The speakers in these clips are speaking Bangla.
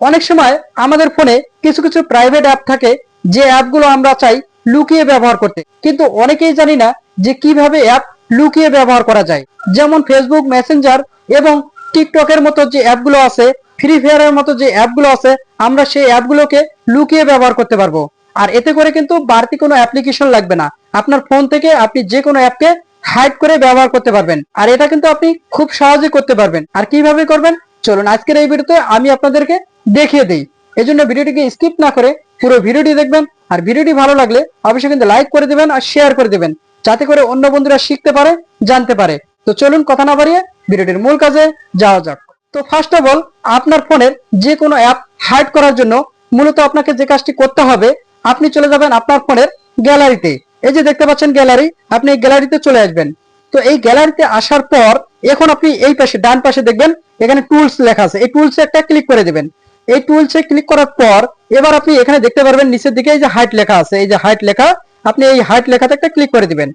অনেক সময় আমাদের ফোনে কিছু কিছু প্রাইভেট অ্যাপ থাকে, যে অ্যাপগুলো আমরা চাই লুকিয়ে ব্যবহার করতে। কিন্তু অনেকেই জানি না যে কীভাবে অ্যাপ লুকিয়ে ব্যবহার করা যায়। যেমন ফেসবুক মেসেঞ্জার এবং টিকটকের মতো যে অ্যাপগুলো আছে ফ্রি ফায়ারের মতো যে অ্যাপগুলো আছে, আমরা সেই অ্যাপগুলোকে লুকিয়ে ব্যবহার করতে পারব। আর এতে করে কিন্তু বাড়তি কোনো অ্যাপ্লিকেশন লাগবে না। আপনার ফোন থেকে আপনি যে কোনো অ্যাপকে হাইড করে ব্যবহার করতে পারবেন। আর এটা কিন্তু আপনি খুব সহজে করতে পারবেন। আর কীভাবে করবেন? চলুন, আজকের এই ভিডিওতে আমি আপনাদেরকে দেখিয়ে দিই। এই জন্য ভিডিওটিকে স্কিপ না করে পুরো ভিডিওটি দেখবেন, আর ভিডিওটি ভালো লাগলে অবশ্যই কিন্তু লাইক করে দিবেন আর শেয়ার করে দিবেন, যাতে করে অন্য বন্ধুরা শিখতে পারে, জানতে পারে। তো চলুন, কথা না বাড়িয়ে ভিডিওটির মূল কাজে যাওয়া যাক। তো ফার্স্ট অফ অল আপনার ফোনের যে কোনো অ্যাপ হাইড করার জন্য মূলত আপনাকে যে কাজটি করতে হবে, আপনি চলে যাবেন আপনার ফোনের গ্যালারিতে এই যে দেখতে পাচ্ছেন গ্যালারি আপনি গ্যালারিতে চলে আসবেন। তো এই গ্যালারিতে আসার পর, এখন আপনি এই পাশে, ডান পাশে দেখবেন, এখানে টুলস লেখা আছে। এই টুলসে একটা ক্লিক করে দিবেন। এই টুলসে ক্লিক করার পর, এবার আপনি এখানে দেখতে পারবেন, নিচের দিকে এই যে হাইট লেখা আছে, এই যে হাইট লেখা, আপনি এই হাইট লেখাতে একটা ক্লিক করে দিবেন।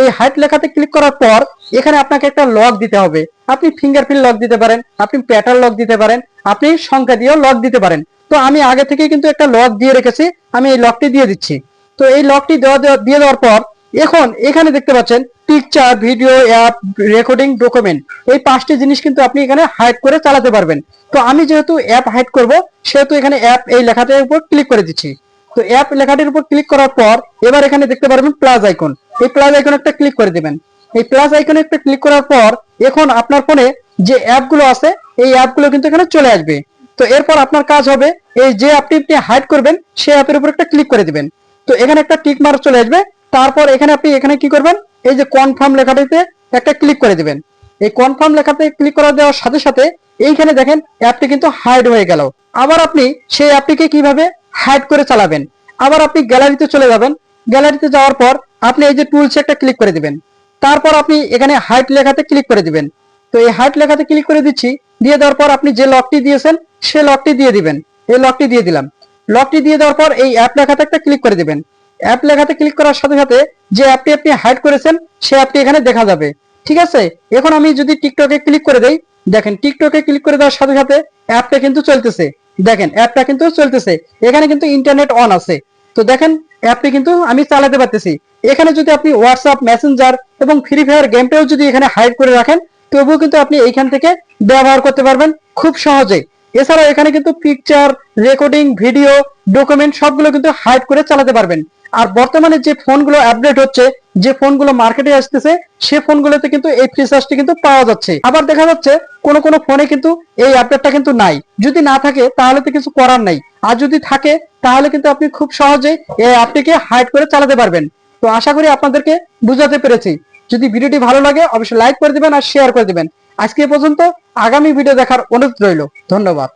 এই হাইট লেখাতে ক্লিক করার পর, এখানে আপনাকে একটা লক দিতে হবে। আপনি ফিঙ্গারপ্রিন্ট লক দিতে পারেন, আপনি প্যাটার্ন লক দিতে পারেন, আপনি সংখ্যা দিয়েও লক দিতে পারেন। তো আমি আগে থেকে কিন্তু একটা লক দিয়ে রেখেছি, আমি এই লকটি দিয়ে দিচ্ছি। তো এই লকটি দেওয়া, দিয়ে দেওয়ার পর এখন এখানে দেখতে পাচ্ছেন picture video app recording document এই পাঁচটি জিনিস কিন্তু আপনি এখানে হাইড করে চালাতে পারবেন। তো আমি যেহেতু অ্যাপ হাইড করব, সেহেতু এখানে অ্যাপ এই লেখাটার উপর ক্লিক করে দিচ্ছি। তো অ্যাপ লেখাটির উপর ক্লিক করার পর এবার এখানে দেখতে পারবেন প্লাস আইকন এই প্লাস আইকন একটা ক্লিক করে দিবেন। এই প্লাস আইকনে একটা ক্লিক করার পর এখন আপনার ফোনে যে অ্যাপগুলো আছে, এই অ্যাপগুলো কিন্তু এখানে চলে আসবে। তো এরপর আপনার কাজ হবে, এই যে অ্যাপটি আপনি হাইড করবেন সেই অ্যাপের উপর একটা ক্লিক করে দিবেন। তো এখানে একটা টিক মার্ক চলে আসবে তারপর এখানে আপনি এখানে কি করবেন? এই যে কনফার্ম লেখাটিতে একটা ক্লিক করে দিবেন। এই কনফার্ম লেখাতে ক্লিক করা দেওয়ার সাথে সাথে এইখানে দেখেন অ্যাপটি কিন্তু হাইড হয়ে গেল। আবার আপনি সেই অ্যাপটিকে কীভাবে হাইড করে চালাবেন? আবার আপনি গ্যালারিতে চলে যাবেন। গ্যালারিতে যাওয়ার পর আপনি এই যে টুলসে একটা ক্লিক করে দিবেন। তারপর আপনি এখানে হাইট লেখাতে ক্লিক করে দিবেন। তো এই হাইট লেখাতে ক্লিক করে দিচ্ছি। দিয়ে দেওয়ার পর আপনি যে লকটি দিয়েছেন, সে লকটি দিয়ে দিবেন। এই লকটি দিয়ে দিলাম। লকটি দিয়ে দেওয়ার পর এই অ্যাপ লেখাতে একটা ক্লিক করে দিবেন। অ্যাপ লেখাতে ক্লিক করার সাথে সাথে যে অ্যাপটি আপনি হাইড করেছেন সে অ্যাপটি এখানে দেখা যাবে। ঠিক আছে? এখন আমি যদি টিকটকে ক্লিক করে দেই, দেখেন টিকটকে ক্লিক করে দেওয়ার সাথে সাথে অ্যাপটা কিন্তু চলতেছে। দেখেন অ্যাপটা কিন্তু চলতেছে। এখানে কিন্তু ইন্টারনেট অন আছে। তো দেখেন অ্যাপটি কিন্তু আমি চালাতে পারতেছি। এখানে যদি আপনি হোয়াটসঅ্যাপ মেসেঞ্জার এবং ফ্রি ফায়ার গেমটাও যদি এখানে হাইড করে রাখেন, তবুও কিন্তু আপনি এইখান থেকে ব্যবহার করতে পারবেন খুব সহজে এছাড়াও এখানে কিন্তু পিকচার রেকর্ডিং ভিডিও ডকুমেন্ট সবগুলো কিন্তু হাইড করে চালাতে পারবেন। আর বর্তমানে যে ফোনগুলো আপডেট হচ্ছে, যে ফোনগুলো মার্কেটে আসতেছে, সে ফোনগুলোতে কিন্তু এই ফিচার্সটি কিন্তু পাওয়া যাচ্ছে। আবার দেখা যাচ্ছে, কোন কোন ফোনে কিন্তু এই আপডেটটা কিন্তু নাই। যদি না থাকে, তাহলে তো কিছু করার নাই। আর যদি থাকে, তাহলে কিন্তু আপনি খুব সহজেই এই অ্যাপটিকে হাইড করে চালাতে পারবেন। তো আশা করি আপনাদেরকে বুঝাতে পেরেছি। যদি ভিডিওটি ভালো লাগে, অবশ্যই লাইক করে দিবেন আর শেয়ার করে দিবেন। আজকে পর্যন্ত আগামী ভিডিও দেখার অনুরোধ রইল। ধন্যবাদ।